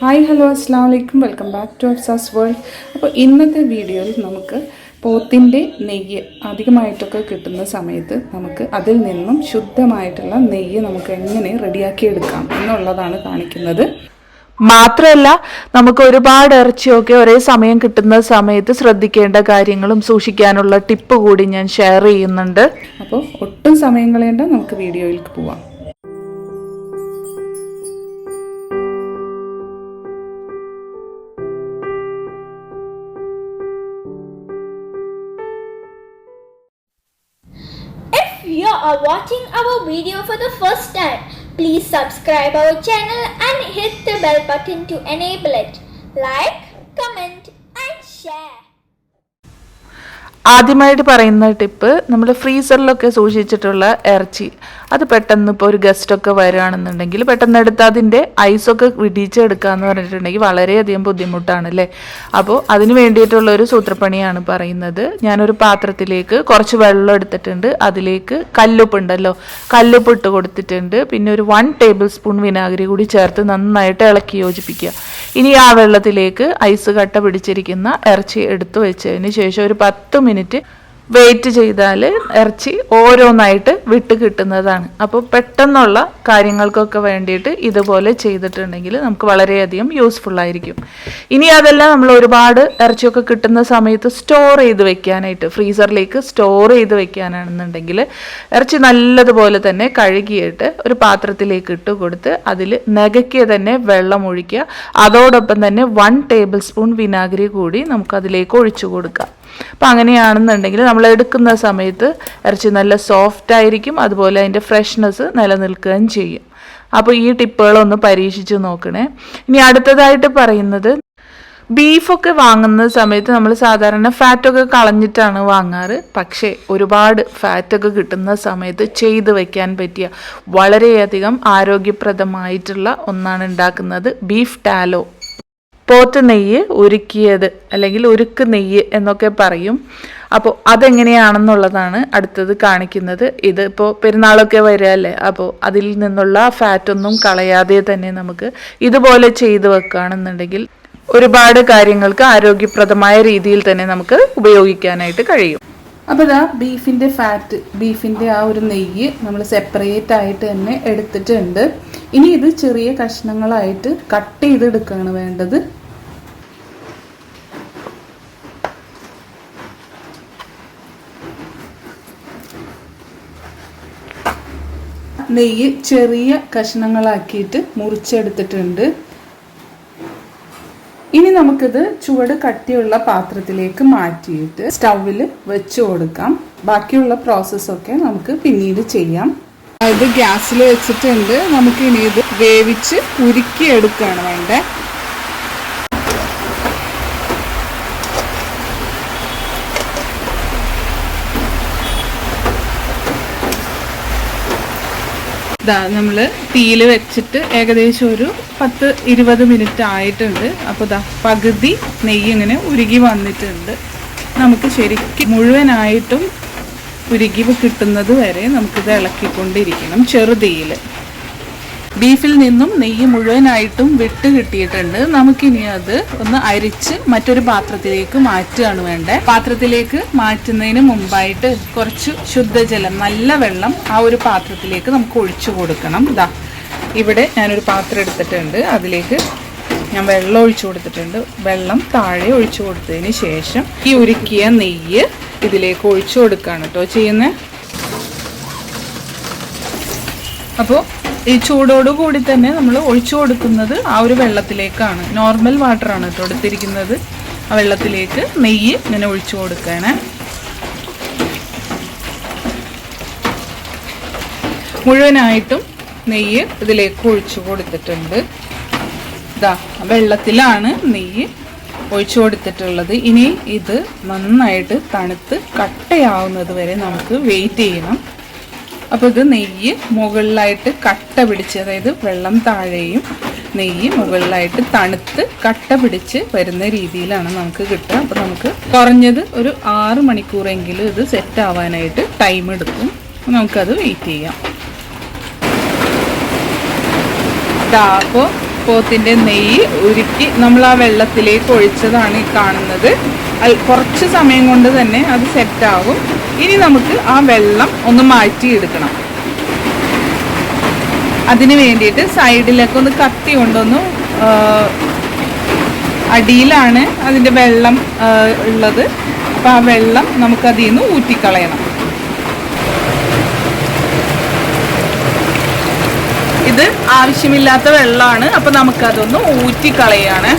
Hi hello അസ്സാം വലൈക്കും welcome back to Afsa's world. അപ്പോൾ ഇന്നത്തെ വീഡിയോയിൽ നമുക്ക് പോത്തിന്റെ നെയ്യ് അധികമായിട്ടൊക്കെ കിട്ടുന്ന സമയത്ത് നമുക്ക് അതിൽ നിന്നും ശുദ്ധമായിട്ടുള്ള നെയ്യ് നമുക്ക് എങ്ങനെ റെഡിയാക്കിയെടുക്കാം എന്നുള്ളതാണ് കാണിക്കുന്നത്. മാത്രമല്ല നമുക്ക് ഒരുപാട് ഇറച്ചിയൊക്കെ ഒരേ സമയം കിട്ടുന്ന സമയത്ത് ശ്രദ്ധിക്കേണ്ട കാര്യങ്ങളും സൂക്ഷിക്കാനുള്ള ടിപ്പ് കൂടി ഞാൻ ഷെയർ ചെയ്യുന്നുണ്ട്. അപ്പോൾ ഒട്ടും സമയം കളയേണ്ട നമുക്ക് വീഡിയോയിലേക്ക് പോവാം. You are watching our video for the first time, please subscribe our channel and hit the bell button to enable it. Like, comment and share. ആദ്യമായിട്ട് പറയുന്ന ടിപ്പ് നമ്മൾ ഫ്രീസറിലൊക്കെ സൂക്ഷിച്ചിട്ടുള്ള ഇറച്ചി അത് പെട്ടെന്ന് ഇപ്പോൾ ഒരു ഗസ്റ്റൊക്കെ വരികയാണെന്നുണ്ടെങ്കിൽ പെട്ടെന്ന് എടുത്ത് അതിന്റെ ഐസൊക്കെ വിടിച്ചെടുക്കുക എന്ന് പറഞ്ഞിട്ടുണ്ടെങ്കിൽ വളരെയധികം ബുദ്ധിമുട്ടാണ് അല്ലേ അപ്പോൾ അതിന് വേണ്ടിയിട്ടുള്ള ഒരു സൂത്രപ്പണിയാണ് പറയുന്നത്. ഞാനൊരു പാത്രത്തിലേക്ക് കുറച്ച് വെള്ളം എടുത്തിട്ടുണ്ട്. അതിലേക്ക് കല്ലുപ്പ് ഉണ്ടല്ലോ കല്ലുപ്പ് ഇട്ട് കൊടുത്തിട്ടുണ്ട്. പിന്നെ ഒരു വൺ ടേബിൾ സ്പൂൺ വിനാഗിരി കൂടി ചേർത്ത് നന്നായിട്ട് ഇളക്കി യോജിപ്പിക്കുക. ഇനി ആ വെള്ളത്തിലേക്ക് ഐസ് കട്ട പിടിച്ചിരിക്കുന്ന ഇറച്ചി എടുത്തു വെച്ചതിന് ശേഷം ഒരു പത്ത് മിനിറ്റ് വെയിറ്റ് ചെയ്താൽ ഇറച്ചി ഓരോന്നായിട്ട് വിട്ട് കിട്ടുന്നതാണ്. അപ്പോൾ പെട്ടെന്നുള്ള കാര്യങ്ങൾക്കൊക്കെ വേണ്ടിയിട്ട് ഇതുപോലെ ചെയ്തിട്ടുണ്ടെങ്കിൽ നമുക്ക് വളരെയധികം യൂസ്ഫുൾ ആയിരിക്കും. ഇനി അതെല്ലാം നമ്മൾ ഒരുപാട് ഇറച്ചിയൊക്കെ കിട്ടുന്ന സമയത്ത് സ്റ്റോർ ചെയ്ത് വെക്കാനായിട്ട് ഫ്രീസറിലേക്ക് സ്റ്റോർ ചെയ്ത് വെക്കാനാണെന്നുണ്ടെങ്കിൽ ഇറച്ചി നല്ലതുപോലെ തന്നെ കഴുകിയിട്ട് ഒരു പാത്രത്തിലേക്ക് ഇട്ട് കൊടുത്ത് അതിൽ നികക്കിയ തന്നെ വെള്ളം ഒഴിക്കുക. അതോടൊപ്പം തന്നെ വൺ ടേബിൾ സ്പൂൺ വിനാഗിരി കൂടി നമുക്കതിലേക്ക് ഒഴിച്ചു കൊടുക്കാം. അപ്പം അങ്ങനെയാണെന്നുണ്ടെങ്കിൽ നമ്മൾ എടുക്കുന്ന സമയത്ത് ഇറച്ചി നല്ല സോഫ്റ്റ് ആയിരിക്കും അതുപോലെ അതിന്റെ ഫ്രഷ്നെസ് നിലനിൽക്കുകയും ചെയ്യും. അപ്പോൾ ഈ ടിപ്പുകളൊന്ന് പരീക്ഷിച്ച് നോക്കണേ. ഇനി അടുത്തതായിട്ട് പറയുന്നത് ബീഫൊക്കെ വാങ്ങുന്ന സമയത്ത് നമ്മൾ സാധാരണ ഫാറ്റൊക്കെ കളഞ്ഞിട്ടാണ് വാങ്ങാറ്. പക്ഷേ ഒരുപാട് ഫാറ്റൊക്കെ കിട്ടുന്ന സമയത്ത് ചെയ്ത് വെക്കാൻ പറ്റിയ വളരെയധികം ആരോഗ്യപ്രദമായിട്ടുള്ള ഒന്നാണ് ഉണ്ടാക്കുന്നത് ബീഫ് ടാലോ പോത്ത് നെയ്യ് ഉരുക്കിയത് അല്ലെങ്കിൽ ഉരുക്ക് നെയ്യ് എന്നൊക്കെ പറയും. അപ്പോൾ അതെങ്ങനെയാണെന്നുള്ളതാണ് അടുത്തത് കാണിക്കുന്നത്. ഇത് ഇപ്പോൾ പെരുന്നാളൊക്കെ വരികയല്ലേ? അപ്പോൾ അതിൽ നിന്നുള്ള ഫാറ്റൊന്നും കളയാതെ തന്നെ നമുക്ക് ഇതുപോലെ ചെയ്ത് വെക്കുകയാണെന്നുണ്ടെങ്കിൽ ഒരുപാട് കാര്യങ്ങൾക്ക് ആരോഗ്യപ്രദമായ രീതിയിൽ തന്നെ നമുക്ക് ഉപയോഗിക്കാനായിട്ട് കഴിയും. അപ്പോൾ ഇതാ ബീഫിന്റെ ഫാറ്റ് ബീഫിന്റെ ആ ഒരു നെയ്യ് നമ്മൾ സെപ്പറേറ്റ് ആയിട്ട് തന്നെ എടുത്തിട്ടുണ്ട്. ഇനി ഇത് ചെറിയ കഷ്ണങ്ങളായിട്ട് കട്ട് ചെയ്തെടുക്കുകയാണ് വേണ്ടത്. നെയ്യ് ചെറിയ കഷ്ണങ്ങളാക്കിയിട്ട് മുറിച്ചെടുത്തിട്ടുണ്ട്. ഇനി നമുക്കിത് ചുവട് കട്ടിയുള്ള പാത്രത്തിലേക്ക് മാറ്റിയിട്ട് സ്റ്റൗവിൽ വെച്ച് കൊടുക്കാം. ബാക്കിയുള്ള പ്രോസസ്സൊക്കെ നമുക്ക് പിന്നീട് ചെയ്യാം. ഇത് ഗ്യാസിൽ വെച്ചിട്ടുണ്ട്. നമുക്കിനി ഇത് വേവിച്ച് ഉരുക്കിയെടുക്കുകയാണ് വേണ്ടത്. ഇതാ നമ്മൾ തീയിൽ വെച്ചിട്ട് ഏകദേശം ഒരു പത്ത് ഇരുപത് മിനിറ്റ് ആയിട്ടുണ്ട്. അപ്പോൾ ഇതാ പകുതി നെയ്യ് ഇങ്ങനെ ഉരുകി വന്നിട്ടുണ്ട്. നമുക്ക് ശരിക്കും മുഴുവനായിട്ടും ഉരുകി കിട്ടുന്നത് വരെ നമുക്കിത് ഇളക്കിക്കൊണ്ടിരിക്കണം ചെറുതീയിൽ ബീഫിൽ നിന്നും നെയ്യ് മുഴുവനായിട്ടും വിട്ട് കിട്ടിയിട്ടുണ്ട്. നമുക്കിനി അത് ഒന്ന് അരിച്ച് മറ്റൊരു പാത്രത്തിലേക്ക് മാറ്റുകയാണ് വേണ്ടത് പാത്രത്തിലേക്ക് മാറ്റുന്നതിന് മുമ്പായിട്ട് കുറച്ച് ശുദ്ധജലം നല്ല വെള്ളം ആ ഒരു പാത്രത്തിലേക്ക് നമുക്ക് ഒഴിച്ചു കൊടുക്കണം. ഇതാ ഇവിടെ ഞാനൊരു പാത്രം എടുത്തിട്ടുണ്ട്. അതിലേക്ക് ഞാൻ വെള്ളം ഒഴിച്ചു കൊടുത്തിട്ടുണ്ട്. വെള്ളം താഴെ ഒഴിച്ചു കൊടുത്തതിന് ശേഷം ഈ ഉരുക്കിയ നെയ്യ് ഇതിലേക്ക് ഒഴിച്ചു കൊടുക്കുകയാണ് കേട്ടോ ചെയ്യുന്നത്. അപ്പോൾ ഈ ചൂടോട് കൂടി തന്നെ നമ്മൾ ഒഴിച്ചു കൊടുക്കുന്നത് ആ ഒരു വെള്ളത്തിലേക്കാണ്. നോർമൽ വാട്ടറാണ് കേട്ടോ എടുത്തിരിക്കുന്നത്. ആ വെള്ളത്തിലേക്ക് നെയ്യ് ഇങ്ങനെ ഒഴിച്ചു കൊടുക്കണേ. മുഴുവനായിട്ടും നെയ്യ് ഇതിലേക്ക് ഒഴിച്ചു കൊടുത്തിട്ടുണ്ട്. ഇതാ വെള്ളത്തിലാണ് നെയ്യ് ഒഴിച്ചു കൊടുത്തിട്ടുള്ളത്. ഇനി ഇത് നന്നായിട്ട് തണുത്ത് കട്ടയാവുന്നത് വരെ നമുക്ക് വെയിറ്റ് ചെയ്യണം. അപ്പോൾ ഇത് നെയ്യ് മുകളിലായിട്ട് കട്ട പിടിച്ച് അതായത് വെള്ളം താഴെയും നെയ്യ് മുകളിലായിട്ട് തണുത്ത് കട്ട പിടിച്ച് വരുന്ന രീതിയിലാണ് നമുക്ക് കിട്ടുക. അപ്പോൾ നമുക്ക് കുറഞ്ഞത് ഒരു ആറ് മണിക്കൂറെങ്കിലും ഇത് സെറ്റ് ആവാനായിട്ട് ടൈം എടുക്കും. നമുക്കത് വെയിറ്റ് ചെയ്യാം. അപ്പോൾ പോത്തിന്റെ നെയ്യ് ഉരുക്കി നമ്മൾ ആ വെള്ളത്തിലേക്ക് ഒഴിച്ചതാണ് ഈ കാണുന്നത്. കുറച്ച് സമയം കൊണ്ട് തന്നെ അത് സെറ്റാകും ഇനി നമുക്ക് ആ വെള്ളം ഒന്ന് മാറ്റിയെടുക്കണം. അതിന് വേണ്ടിയിട്ട് സൈഡിലൊക്കെ ഒന്ന് കത്തി കൊണ്ടൊന്ന് അടിയിലാണ് അതിന്റെ വെള്ളം ഉള്ളത്. അപ്പോൾ ആ വെള്ളം നമുക്കതിൽ നിന്ന് ഊറ്റിക്കളയണം. ഇത് ആവശ്യമില്ലാത്ത വെള്ളമാണ്. അപ്പോൾ നമുക്കതൊന്ന് ഊറ്റിക്കളയാണ്.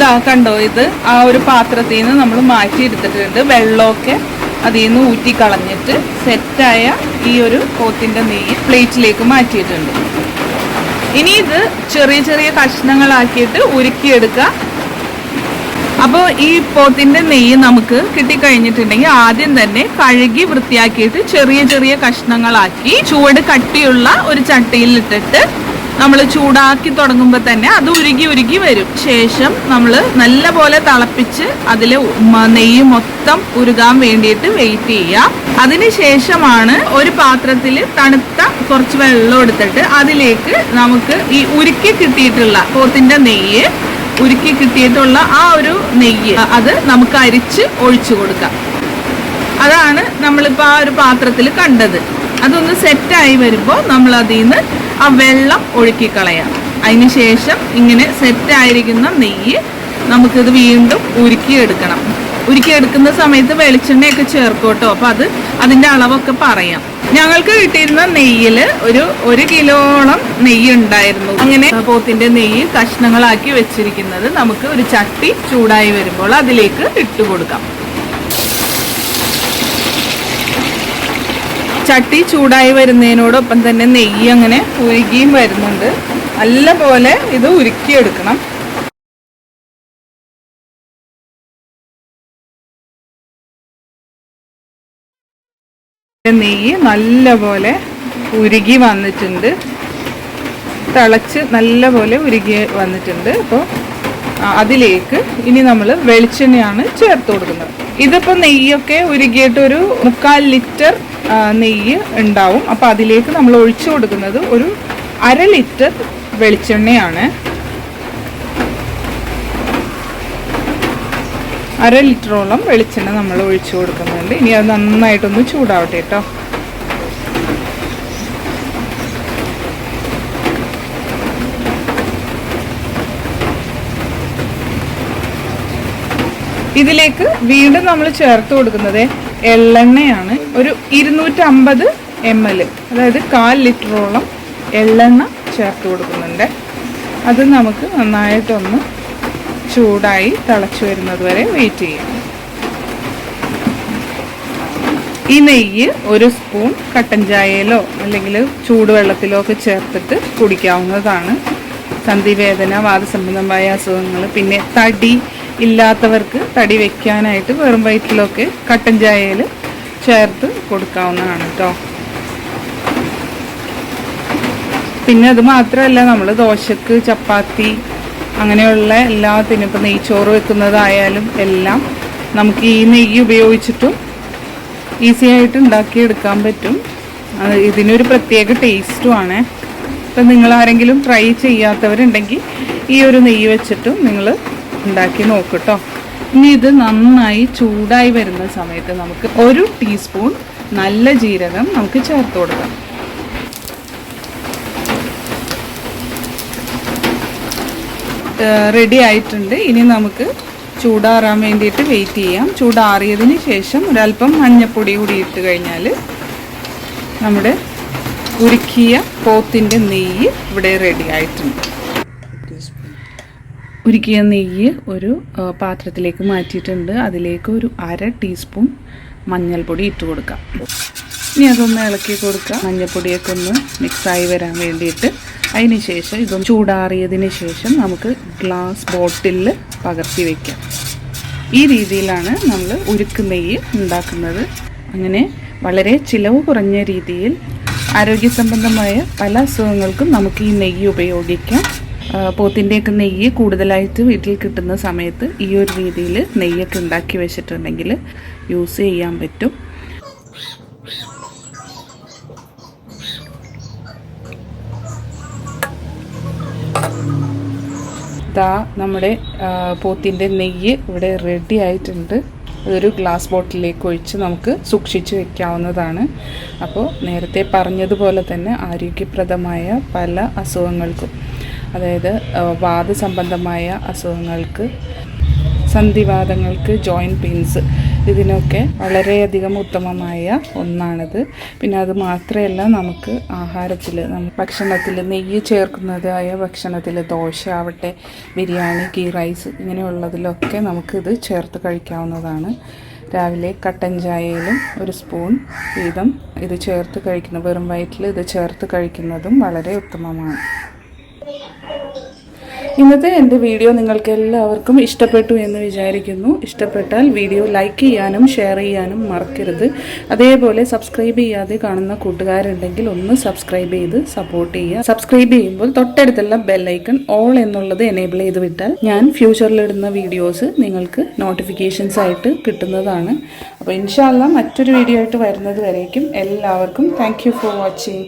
ഇതാ കണ്ടോ ഇത്? ആ ഒരു പാത്രത്തിൽ നിന്ന് നമ്മൾ മാറ്റിയെടുത്തിട്ടുണ്ട്. വെള്ളമൊക്കെ അതിൽ നിന്ന് ഊറ്റി കളഞ്ഞിട്ട് സെറ്റായ ഈ ഒരു പോത്തിന്റെ നെയ്യ് പ്ലേറ്റിലേക്ക് മാറ്റിയിട്ടുണ്ട്. ഇനി ഇത് ചെറിയ ചെറിയ കഷ്ണങ്ങളാക്കിയിട്ട് ഉരുക്കിയെടുക്കുക. അപ്പോൾ ഈ പോത്തിന്റെ നെയ്യ് നമുക്ക് കിട്ടിക്കഴിഞ്ഞിട്ടുണ്ടെങ്കിൽ ആദ്യം തന്നെ കഴുകി വൃത്തിയാക്കിയിട്ട് ചെറിയ ചെറിയ കഷ്ണങ്ങളാക്കി ചുവട് കട്ടിയുള്ള ഒരു ചട്ടിയിൽ ഇട്ടിട്ട് നമ്മൾ ചൂടാക്കി തുടങ്ങുമ്പോൾ തന്നെ അത് ഉരുകി ഉരുകി വരും. ശേഷം നമ്മൾ നല്ല പോലെ തിളപ്പിച്ച് അതിൽ നെയ്യ് മൊത്തം ഉരുകാൻ വേണ്ടിയിട്ട് വെയിറ്റ് ചെയ്യുക അതിനുശേഷമാണ് ഒരു പാത്രത്തിൽ തണുത്ത കുറച്ച് വെള്ളം എടുത്തിട്ട് അതിലേക്ക് നമുക്ക് ഈ ഉരുക്കി കിട്ടിയിട്ടുള്ള പോത്തിന്റെ നെയ്യ് ഉരുക്കി കിട്ടിയിട്ടുള്ള ആ ഒരു നെയ്യ് അത് നമുക്ക് അരിച്ച് ഒഴിച്ചു കൊടുക്കാം. അതാണ് നമ്മളിപ്പോൾ ആ ഒരു പാത്രത്തിൽ കണ്ടത്. അതൊന്ന് സെറ്റായി വരുമ്പോൾ നമ്മൾ അതിൽ നിന്ന് ആ വെള്ളം ഒഴുക്കി കളയാം അതിന് ശേഷം ഇങ്ങനെ സെറ്റായിരിക്കുന്ന നെയ്യ് നമുക്കിത് വീണ്ടും ഉരുക്കിയെടുക്കണം. ഉരുക്കിയെടുക്കുന്ന സമയത്ത് വെളിച്ചെണ്ണയൊക്കെ ചേർക്കും കേട്ടോ അപ്പം അത് അതിന്റെ അളവൊക്കെ പറയാം. ഞങ്ങൾക്ക് കിട്ടിയിരുന്ന നെയ്യിൽ ഒരു ഒരു കിലോളം നെയ്യ് ഉണ്ടായിരുന്നു. അങ്ങനെ പോത്തിന്റെ നെയ്യ് കഷ്ണങ്ങളാക്കി വെച്ചിരിക്കുന്നത് നമുക്ക് ഒരു ചട്ടി ചൂടായി വരുമ്പോൾ അതിലേക്ക് ഇട്ട് കൊടുക്കാം. ചട്ടി ചൂടായി വരുന്നതിനോടൊപ്പം തന്നെ നെയ്യ് അങ്ങനെ ഉരുകിയും വരുന്നുണ്ട്. നല്ല പോലെ ഇത് ഉരുക്കിയെടുക്കണം. നെയ്യ് നല്ല പോലെ ഉരുകി വന്നിട്ടുണ്ട്. തിളച്ച് നല്ല പോലെ ഉരുകി വന്നിട്ടുണ്ട്. അപ്പോൾ അതിലേക്ക് ഇനി നമ്മൾ വെളിച്ചെണ്ണയാണ് ചേർത്ത് കൊടുക്കുന്നത്. ഇതിപ്പോൾ നെയ്യൊക്കെ ഉരുകിയിട്ട് ഒരു മുക്കാൽ ലിറ്റർ നെയ്യ് ഉണ്ടാവും. അപ്പോൾ അതിലേക്ക് നമ്മൾ ഒഴിച്ചു കൊടുക്കുന്നത് ഒരു അര ലിറ്റർ വെളിച്ചെണ്ണയാണ്. അര ലിറ്ററോളം വെളിച്ചെണ്ണ നമ്മൾ ഒഴിച്ചു കൊടുക്കുന്നുണ്ട്. ഇനി അത് നന്നായിട്ടൊന്ന് ചൂടാവട്ടെ കേട്ടോ ഇതിലേക്ക് വീണ്ടും നമ്മൾ ചേർത്ത് കൊടുക്കുന്നത് എള്ളെണ്ണയാണ്. ഒരു ഇരുന്നൂറ്റമ്പത് എം എൽ അതായത് കാൽ ലിറ്ററോളം എള്ളെണ്ണ ചേർത്ത് കൊടുക്കുന്നുണ്ട്. അത് നമുക്ക് നന്നായിട്ടൊന്ന് ചൂടായി തിളച്ചു വരുന്നത് വരെ വെയിറ്റ് ചെയ്യാം. ഈ നെയ്യ് ഒരു സ്പൂൺ കട്ടൻ ചായയിലോ അല്ലെങ്കിൽ ചൂടുവെള്ളത്തിലോ ഒക്കെ ചേർത്തിട്ട് കുടിക്കാവുന്നതാണ്. സന്ധിവേദന വാദസംബന്ധമായ അസുഖങ്ങൾ പിന്നെ തടി ഇല്ലാത്തവർക്ക് തടി വെക്കാനായിട്ട് വെറും വയറ്റിലൊക്കെ കട്ടൻ ചായയിൽ ചേർത്ത് കൊടുക്കാവുന്നതാണ് കേട്ടോ പിന്നെ അത് മാത്രമല്ല നമ്മൾ ദോശക്ക് ചപ്പാത്തി അങ്ങനെയുള്ള എല്ലാത്തിനും ഇപ്പം നെയ്ച്ചോറ് വെക്കുന്നതായാലും എല്ലാം നമുക്ക് ഈ നെയ്യ് ഉപയോഗിച്ചിട്ടും ഈസി ആയിട്ട് ഉണ്ടാക്കിയെടുക്കാൻ പറ്റും. ഇതിനൊരു പ്രത്യേക ടേസ്റ്റുമാണ്. ഇപ്പം നിങ്ങൾ ആരെങ്കിലും ട്രൈ ചെയ്യാത്തവരുണ്ടെങ്കിൽ ഈ ഒരു നെയ്യ് വെച്ചിട്ടും നിങ്ങൾ ഉണ്ടാക്കി നോക്കട്ടോ. ഇനി ഇത് നന്നായി ചൂടായി വരുന്ന സമയത്ത് നമുക്ക് ഒരു ടീസ്പൂൺ നല്ല ജീരകം നമുക്ക് ചേർത്ത് കൊടുക്കാം. റെഡി ആയിട്ടുണ്ട്. ഇനി നമുക്ക് ചൂടാറാൻ വേണ്ടിയിട്ട് വെയിറ്റ് ചെയ്യാം. ചൂടാറിയതിന് ശേഷം ഒരല്പം മഞ്ഞപ്പൊടി കൂടി ഇട്ട് കഴിഞ്ഞാൽ നമ്മുടെ ഉരുക്കിയ പോത്തിന്റെ നെയ്യ് ഇവിടെ റെഡി ആയിട്ടുണ്ട്. ഉരുക്കിയ നെയ്യ് ഒരു പാത്രത്തിലേക്ക് മാറ്റിയിട്ടുണ്ട്. അതിലേക്ക് ഒരു അര ടീസ്പൂൺ മഞ്ഞൾപ്പൊടി ഇട്ട് കൊടുക്കാം. ഇനി അതൊന്ന് ഇളക്കി കൊടുക്കുക മഞ്ഞൾപ്പൊടിയൊക്കെ ഒന്ന് മിക്സായി വരാൻ വേണ്ടിയിട്ട്. അതിന് ശേഷം ഇതൊന്ന് ചൂടാറിയതിന് ശേഷം നമുക്ക് ഗ്ലാസ് ബോട്ടിലിൽ പകർത്തി വയ്ക്കാം ഈ രീതിയിലാണ് നമ്മൾ ഉരുക്ക് നെയ്യ് ഉണ്ടാക്കുന്നത്. അങ്ങനെ വളരെ ചിലവ് കുറഞ്ഞ രീതിയിൽ ആരോഗ്യ സംബന്ധമായ പല അസുഖങ്ങൾക്കും നമുക്ക് ഈ നെയ്യ് ഉപയോഗിക്കാം. പോത്തിന്റെയൊക്കെ നെയ്യ് കൂടുതലായിട്ട് വീട്ടിൽ കിട്ടുന്ന സമയത്ത് ഈ ഒരു രീതിയിൽ നെയ്യൊക്കെ ഉണ്ടാക്കി വെച്ചിട്ടുണ്ടെങ്കിൽ യൂസ് ചെയ്യാൻ പറ്റും. ദാ നമ്മുടെ പോത്തിന്റെ നെയ്യ് ഇവിടെ റെഡി ആയിട്ടുണ്ട്. അതൊരു ഗ്ലാസ് ബോട്ടിലേക്ക് ഒഴിച്ച് നമുക്ക് സൂക്ഷിച്ചു വെക്കാവുന്നതാണ്. അപ്പോൾ നേരത്തെ പറഞ്ഞതുപോലെ തന്നെ ആരോഗ്യപ്രദമായ പല അസുഖങ്ങൾക്കും അതായത് വാദ സംബന്ധമായ അസുഖങ്ങൾക്ക് സന്ധിവാദങ്ങൾക്ക് ജോയിന്റ് പെയിൻസ് ഇതിനൊക്കെ വളരെയധികം ഉത്തമമായ ഒന്നാണിത്. പിന്നെ അത് മാത്രമല്ല നമുക്ക് ആഹാരത്തിൽ ഭക്ഷണത്തിൽ നെയ്യ് ചേർക്കുന്നതായ ഭക്ഷണത്തിൽ ദോശ ആവട്ടെ ബിരിയാണി ഗീ റൈസ് ഇങ്ങനെയുള്ളതിലൊക്കെ നമുക്കിത് ചേർത്ത് കഴിക്കാവുന്നതാണ്. രാവിലെ കട്ടൻ ചായയിലും ഒരു സ്പൂൺ വീതം ഇത് ചേർത്ത് കഴിക്കുന്ന വെറും വയറ്റിൽ ഇത് ചേർത്ത് കഴിക്കുന്നതും വളരെ ഉത്തമമാണ്. ഇന്നത്തെ എന്റെ വീഡിയോ നിങ്ങൾക്ക് എല്ലാവർക്കും ഇഷ്ടപ്പെട്ടു എന്ന് വിചാരിക്കുന്നു. ഇഷ്ടപ്പെട്ടാൽ വീഡിയോ ലൈക്ക് ചെയ്യാനും ഷെയർ ചെയ്യാനും മറക്കരുത്. അതേപോലെ സബ്സ്ക്രൈബ് ചെയ്യാതെ കാണുന്ന കൂട്ടുകാരുണ്ടെങ്കിൽ ഒന്ന് സബ്സ്ക്രൈബ് ചെയ്ത് സപ്പോർട്ട് ചെയ്യുക. സബ്സ്ക്രൈബ് ചെയ്യുമ്പോൾ തൊട്ടടുത്തുള്ള ബെല്ലൈക്കൺ ഓൾ എന്നുള്ളത് എനേബിൾ ചെയ്ത് വിട്ടാൽ ഞാൻ ഫ്യൂച്ചറിലിടുന്ന വീഡിയോസ് നിങ്ങൾക്ക് നോട്ടിഫിക്കേഷൻസ് ആയിട്ട് കിട്ടുന്നതാണ്. അപ്പോൾ ഇൻഷാല്ല മറ്റൊരു വീഡിയോ ആയിട്ട് വരുന്നത് വരേക്കും. എല്ലാവർക്കും താങ്ക് ഫോർ വാച്ചിങ്